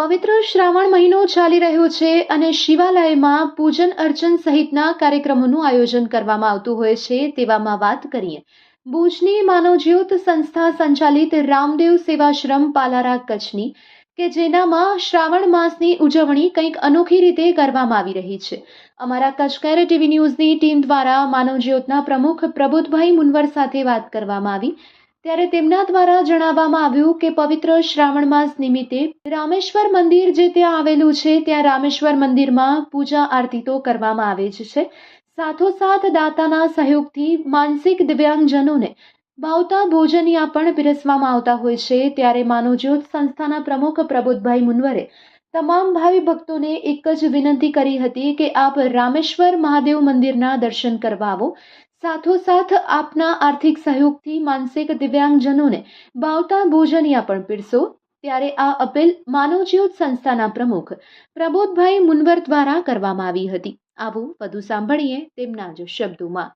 પવિત્ર શ્રાવણ મહિનો ચાલી રહ્યો છે અને શિવાલયમાં પૂજન અર્ચન સહિતના કાર્યક્રમોનું આયોજન કરવામાં આવતું હોય છે તેવામાં વાત કરીએ. ભુજની માનવજ્યોત સંસ્થા સંચાલિત રામદેવ સેવાશ્રમ પાલારા કચ્છની કે જેનામાં શ્રાવણ માસની ઉજવણી કંઈક અનોખી રીતે કરવામાં આવી રહી છે. અમારા કચ્છ કેર ટીવી ન્યૂઝની ટીમ દ્વારા માનવજ્યોતના પ્રમુખ પ્રબોધભાઈ મુનવર સાથે વાત કરવામાં આવી. ત્યારે તેમના દ્વારા જણાવવામાં આવ્યું કે પવિત્ર શ્રાવણ માસ નિમિત્તે રામેશ્વર મંદિર જે ત્યાં આવેલું છે, ત્યાં રામેશ્વર મંદિરમાં પૂજા આરતી તો કરવામાં આવે જ છે. સાથોસાથ દાતાના સહયોગથી માનસિક દિવ્યાંગજનોને ભાવતા ભોજનિયા પણ પીરસવામાં આવતા હોય છે. ત્યારે માનવજ્યોત સંસ્થાના પ્રમુખ પ્રબોધભાઈ મુનવરે તમામ ભાવિ ભક્તોને એક જ વિનંતી કરી હતી કે આપ રામેશ્વર મહાદેવ મંદિરના દર્શન કરવા આવો. સાથોસાથ આપના આર્થિક સહયોગથી માનસિક દિવ્યાંગજનોને ભાવતા ભોજનિયા પણ પીરસો. ત્યારે આ અપીલ માનવજ્યોત સંસ્થાના પ્રમુખ પ્રબોધભાઈ મુનવર દ્વારા કરવામાં આવી હતી. આવું વધુ સાંભળીએ તેમના જ શબ્દોમાં.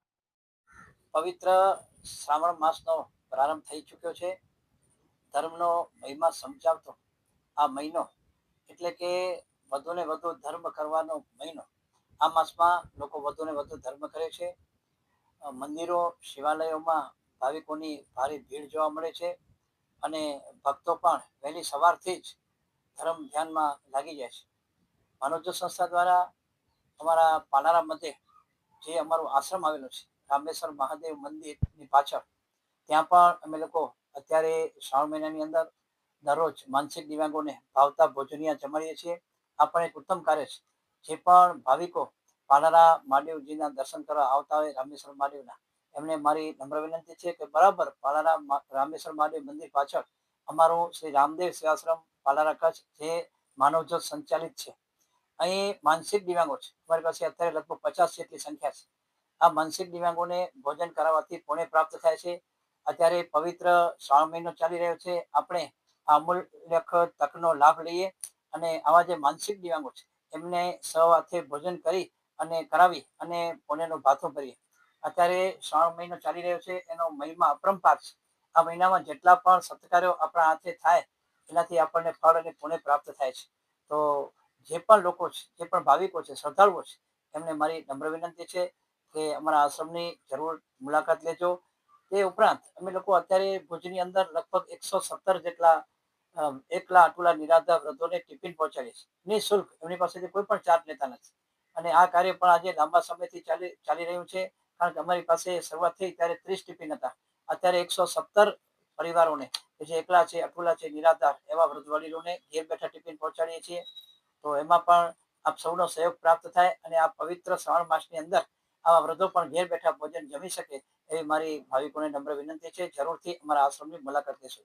પવિત્ર શ્રાવણ માસનો પ્રારંભ થઈ ચૂક્યો છે. ધર્મનો મહિમા સમજાવતો આ મહિનો એટલે કે વધુને વધુ ધર્મ કરવાનો મહિનો આ માસમાં લોકો વધુને વધુ ધર્મ કરે છે. મંદિરો, શિવાલયોમાં ભાવિકોની ભારે ભીડ જોવા મળે છે અને ભક્તો પણ વહેલી સવારથી જ ધર્મ ધ્યાનમાં લાગી જાય છે. માનવજો સંસ્થા દ્વારા અમારા પાલારા મધ્ય જે અમારું આશ્રમ આવેલું છે, રામેશ્વર મહાદેવ મંદિરની પાછળ, ત્યાં પણ અમે લોકો અત્યારે શ્રાવણ મહિનાની અંદર દરરોજ માનસિક દિવ્યાંગોને ભાવતા ભોજનિયા જમાડીએ છીએ. આ પણ એક ઉત્તમ કાર્ય છે, જે પણ ભાવિકો પાલારા મહાદેવજીના દર્શન કરવા આવતા હોય રામેશ્વર મહાદેવના એમને મારી નમ્ર વિનંતી છે કે બરાબર પાલારા રામેશ્વર મહાદેવ મંદિર પાછળ અમારું શ્રી રામદેવ સેવાશ્રમ પાલારા કચ્છ જે માનવજ્યોત સંચાલિત છે. અહીં માનસિક દિવ્યાંગો છે. અમારી પાસે અત્યારે લગભગ પચાસ જેટલી સંખ્યા છે. આ માનસિક દિવ્યાંગોને ભોજન કરાવવાથી પુણ્ય પ્રાપ્ત થાય છે. અત્યારે પવિત્ર શ્રાવણ મહિનો ચાલી રહ્યો છે. આપણે આ અમૂલ્યક તકનો લાભ લઈએ અને આવા જે માનસિક દિવ્યાંગો છે એમને સવાથે ભોજન કરી અને કરાવી અને પુણ્યનો ભાથો ભરીએ. અત્યારે શ્રાવણ મહિનો ચાલી રહ્યો છે, એનો મહિમા અપરંપાર છે. આ મહિનામાં જેટલા પણ સત્કાર્યો આપણા હાથે થાય, એનાથી આપણને ફળ અને પુણ્ય પ્રાપ્ત થાય છે. તો જે પણ લોકો છે, જે પણ ભાવિકો છે, શ્રદ્ધાળુઓ છે, એમને મારી નમ્ર વિનંતી છે કે અમારા આશ્રમની જરૂર મુલાકાત લેજો. તે ઉપરાંત અમે લોકો અત્યારે ભુજની અંદર લગભગ એકસો સત્તર જેટલા એકલા આટલા નિરાધાર વૃદ્ધોને ટિફિન પહોંચાડીએ છીએ. નિઃશુલ્ક, એમની પાસેથી કોઈ પણ ચાર્જ લેતા નથી. અને આ કાર્ય પણ આજે લાંબા સમયથી ચાલી ચાલી રહ્યું છે. કારણ કે અમારી પાસે શરૂઆત થઈ ત્યારે ત્રીસ ટિફિન હતા. અત્યારે એકસો સત્તર પરિવારોને જે એકલા છે, અટુલા છે, નિરાધાર એવા વૃદ્ધ વડીલોને ઘેર બેઠા ટિફિન પહોંચાડીએ છીએ. તો એમાં પણ આપ સૌનો સહયોગ પ્રાપ્ત થાય અને આ પવિત્ર શ્રાવણ માસની અંદર આવા વૃદ્ધો પણ ઘેર બેઠા ભોજન જમી શકે એવી મારી ભાવિકોને નમ્ર વિનંતી છે. જરૂરથી અમારા આશ્રમની મુલાકાત લેશો.